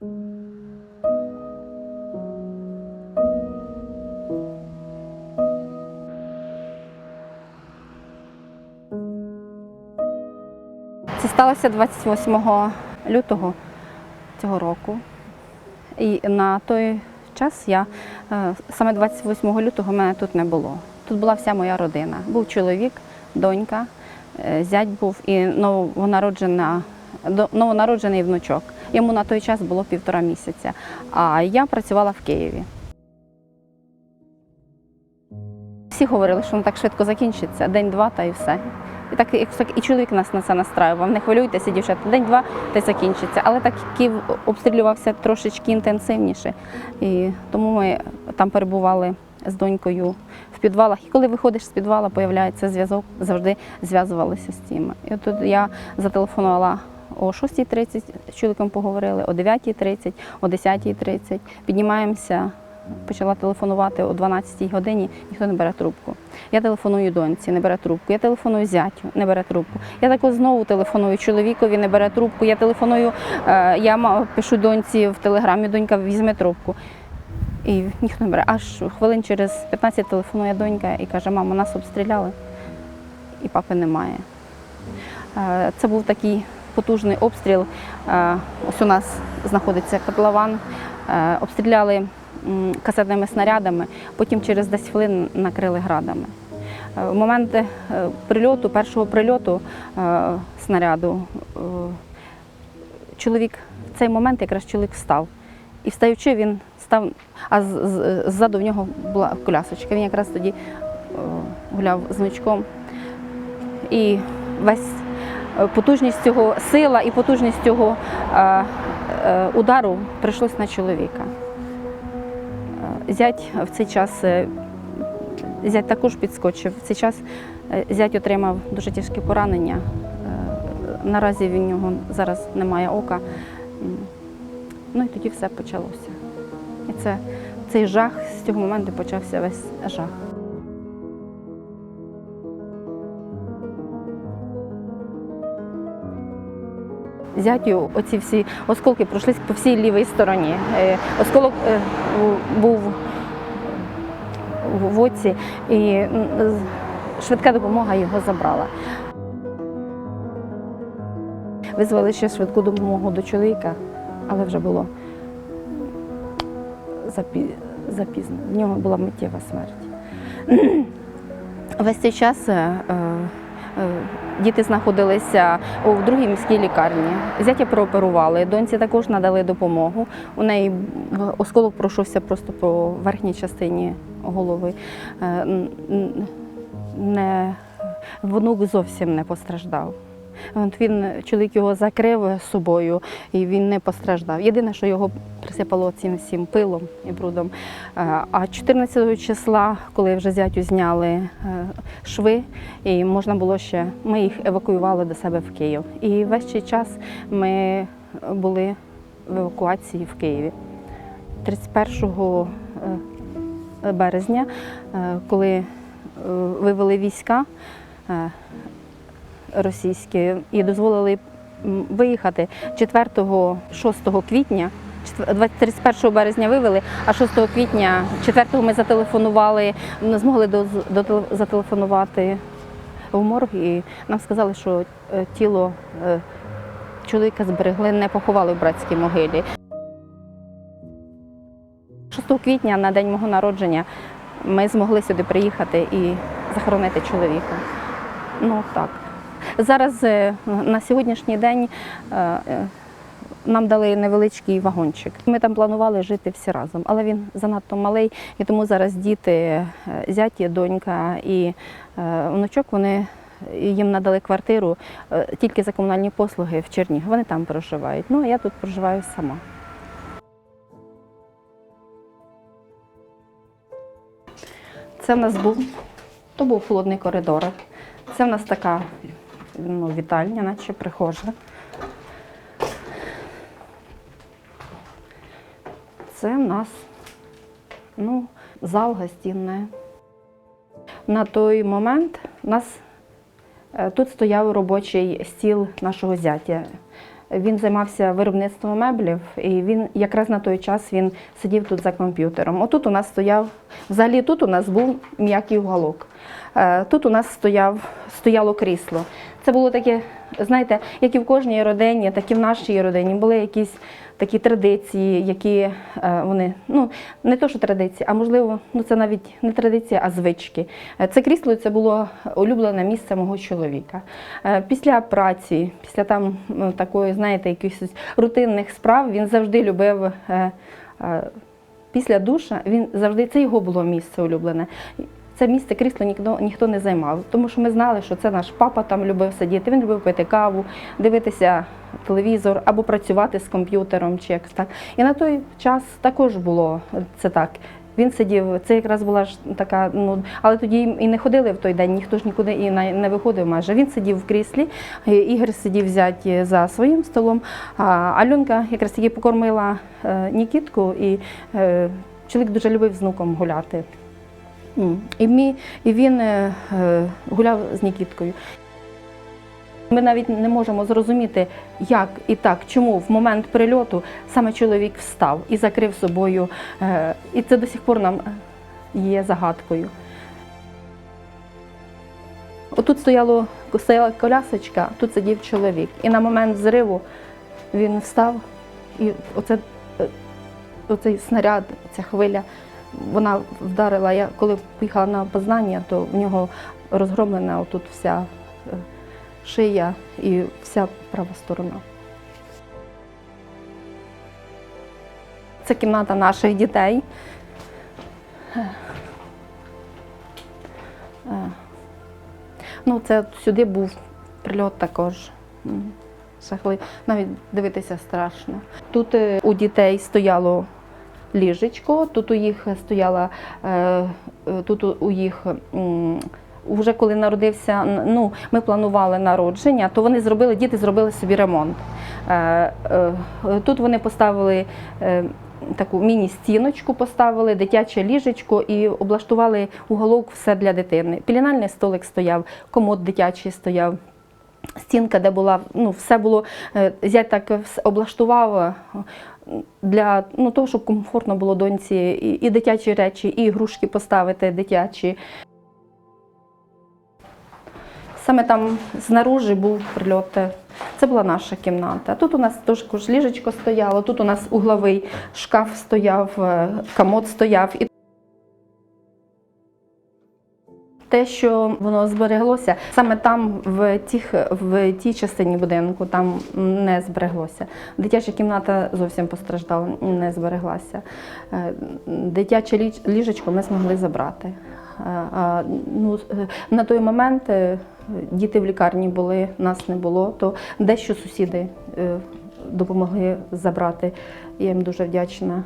Це сталося 28 лютого цього року. І на той час я е, саме 28 лютого мене тут не було. Тут була вся моя родина. Був чоловік, донька, е, зять був і новонароджена, новонароджений внучок. Йому на той час було півтора місяця. А я працювала в Києві. Всі говорили, що воно так швидко закінчиться, день-два та і все. І так, так і чоловік нас на це настраював. Не хвилюйтеся, дівчата, день-два та й закінчиться. Але так Київ обстрілювався трошечки інтенсивніше. І тому ми там перебували з донькою в підвалах. І коли виходиш з підвала, появляється зв'язок, завжди зв'язувалися з цим. І от тут я зателефонувала о 6.30, з чоловіком поговорили, о 9.30, о 10.30. Піднімаємося почала телефонувати о 12 годині, ніхто не бере трубку. Я телефоную доньці, не бере трубку. Я телефоную зятю, не бере трубку. Я також знову телефоную чоловікові, не бере трубку. Я телефоную, е, я пишу доньці в телеграмі, донька візьме трубку. І ніхто не бере. Аж хвилин через 15 телефонує донька і каже, мама, нас обстріляли, і папи немає. Е, Це був такий потужний обстріл. Е, Ось у нас знаходиться котлован. Е, Обстріляли касетними снарядами, потім через 10 хвилин накрили градами. Е, В момент прильоту, першого прильоту снаряду, чоловік в цей момент якраз чоловік встав. І встаючи, він став, а ззаду в нього була колясочка. Він якраз тоді гуляв з внучком. І весь потужність цього сила і потужність цього е, е, удару прийшлось на чоловіка. Е, Зять в цей час е, зять також підскочив. В цей час е, зять отримав дуже тяжкі поранення. Е, Наразі в нього зараз немає ока. Ну і тоді все почалося. І це цей жах з цього моменту почався весь жах. Зятю оці всі осколки пройшлись по всій лівій стороні. Е, Осколок е, був в оці, і швидка допомога його забрала. Визвали ще швидку допомогу до чоловіка, але вже було запізно. В нього була миттєва смерть. Весь цей час е, діти знаходилися у другій міській лікарні. Зятя прооперували, доньці також надали допомогу. У неї осколок пройшовся просто по верхній частині голови. Е, Не, внук зовсім не постраждав. От він, чоловік його закрив собою і він не постраждав. Єдине, що його присипало цим всім пилом і брудом. А 14 числа, коли вже зятю зняли е, шви, і можна було ще, ми їх евакуювали до себе в Київ. І весь цей час ми були в евакуації в Києві. 31 е, березня, е, коли вивели війська російські і дозволили виїхати 4-6 квітня. четвер- 20 31 березня вивели, а 6 квітня, 4-го ми зателефонували, змогли до, до, зателефонувати в морг і нам сказали, що е, тіло е, чоловіка зберегли, не поховали в братській могилі. 6 квітня на день мого народження ми змогли сюди приїхати і захоронити чоловіка. Ну так. Зараз е, на сьогоднішній день е, е, нам дали невеличкий вагончик. Ми там планували жити всі разом, але він занадто малий, і тому зараз діти, зяті, донька і внучок, вони їм надали квартиру тільки за комунальні послуги в Черніг. Вони там проживають. Ну а я тут проживаю сама. Це в нас був, то був холодний коридор. Це в нас така ну, вітальня, наче прихожа. Це в нас ну, зал гостінне. На той момент у нас е, тут стояв робочий стіл нашого зятя. Він займався виробництвом меблів, і він якраз на той час він сидів тут за комп'ютером. Отут у нас стояв, взагалі тут у нас був м'який уголок. Е, Тут у нас стояв, стояло крісло. Це було таке, знаєте, як і в кожній родині, так і в нашій родині були якісь такі традиції, які е, вони, ну не то, що традиції, а можливо, ну це навіть не традиція, а звички. Е, Це крісло це було улюблене місце мого чоловіка. Е, Після праці, після там ну, такої, знаєте, якихось рутинних справ, він завжди любив. Після душа він завжди це його було місце улюблене. Це місце крісло ніхто, ніхто не займав, тому що ми знали, що це наш папа там любив сидіти. Він любив пити каву, дивитися телевізор або працювати з комп'ютером чи якось так. І на той час також було це так. Він сидів, це якраз була ж така, ну але тоді і не ходили в той день, ніхто ж нікуди і не виходив майже. Він сидів в кріслі, Ігор сидів взяті за своїм столом, а Альонка якраз таки покормила е, Нікітку, і е, чоловік дуже любив з внуком гуляти. І, мій, і він е, е, гуляв з Нікіткою. Ми навіть не можемо зрозуміти, як і так, чому в момент прильоту саме чоловік встав і закрив собою. е, І це до сих пор нам є загадкою. Отут стояло, стояла колясочка, тут сидів чоловік. І на момент зриву він встав, і оце, оцей снаряд, ця хвиля, вона вдарила. Я коли поїхала на опознання, то в нього розгромлена отут вся е, шия і вся права сторона. Це кімната наших дітей. Е. Е. Ну, це сюди був прильот також. Навіть дивитися страшно. Тут у дітей стояло ліжечко, тут у їх стояла, е, е, тут у- їх. Вже коли народився, ну ми планували народження, то вони зробили, діти зробили собі ремонт. Е, Тут вони поставили таку міні-стіночку, поставили дитяче ліжечко і облаштували уголок все для дитини. Пілінальний столик стояв, комод дитячий стояв. Стінка, де була, ну, все було, зять так облаштував для ну, того, щоб комфортно було доньці і, і дитячі речі, і ігрушки поставити дитячі. Саме там знаружи був прильот. Це була наша кімната. Тут у нас також ліжечко стояло, тут у нас угловий шкаф стояв, е, комод стояв. Те, що воно збереглося, саме там, в, тих, в тій частині будинку, там не збереглося. Дитяча кімната зовсім постраждала, не збереглася. Е, Дитяче ліжечко ми змогли забрати. Е, а, Ну, е, на той момент діти в лікарні були, нас не було, то дещо сусіди допомогли забрати. Я їм дуже вдячна.